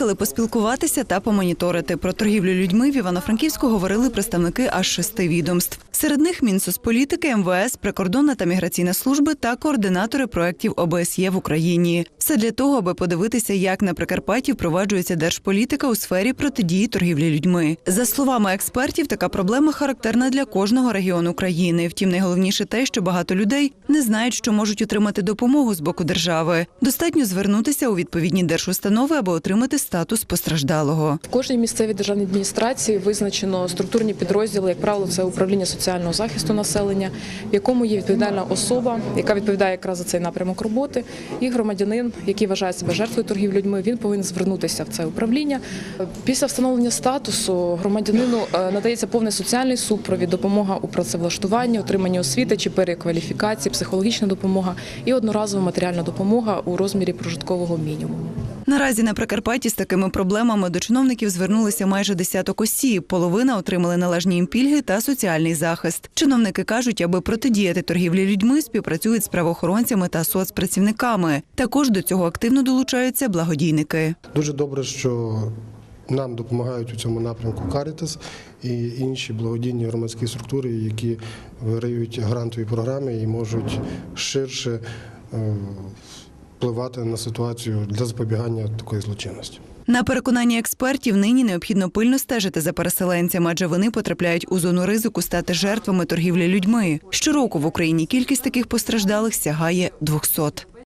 Приїхали поспілкуватися та помоніторити. Про торгівлю людьми в Івано-Франківську говорили представники аж шести відомств. Серед них Мінсоцполітики, МВС, прикордонна та міграційна служби та координатори проєктів ОБСЄ в Україні. Все для того, аби подивитися, як на Прикарпатті впроваджується держполітика у сфері протидії торгівлі людьми. За словами експертів, така проблема характерна для кожного регіону країни. Втім, найголовніше те, що багато людей не знають, що можуть отримати допомогу з боку держави. Достатньо звернутися у відповідні держустанови, аби отримати статус постраждалого. В кожній місцевій державній адміністрації визначено структурні підрозділи, як правило, це управління соціального захисту населення, в якому є відповідальна особа, яка відповідає якраз за цей напрямок роботи, і громадянин, який вважає себе жертвою торгів людьми, він повинен звернутися в це управління. Після встановлення статусу громадянину е, надається повний соціальний супровід, допомога у працевлаштуванні, отриманні освіти чи перекваліфікації, психологічна допомога і одноразова матеріальна допомога у розмірі прожиткового мінімуму. Наразі на Прикарпатті з такими проблемами до чиновників звернулися майже десяток осіб. Половина отримали належні їм пільги та соціальний захист. Чиновники кажуть, аби протидіяти торгівлі людьми, співпрацюють з правоохоронцями та соцпрацівниками. Також до цього активно долучаються благодійники. Дуже добре, що нам допомагають у цьому напрямку Caritas і інші благодійні громадські структури, які виграють грантові програми і можуть ширше е, впливати на ситуацію для запобігання такої злочинності. На переконання експертів, нині необхідно пильно стежити за переселенцями, адже вони потрапляють у зону ризику стати жертвами торгівлі людьми. Щороку в Україні кількість таких постраждалих сягає 200.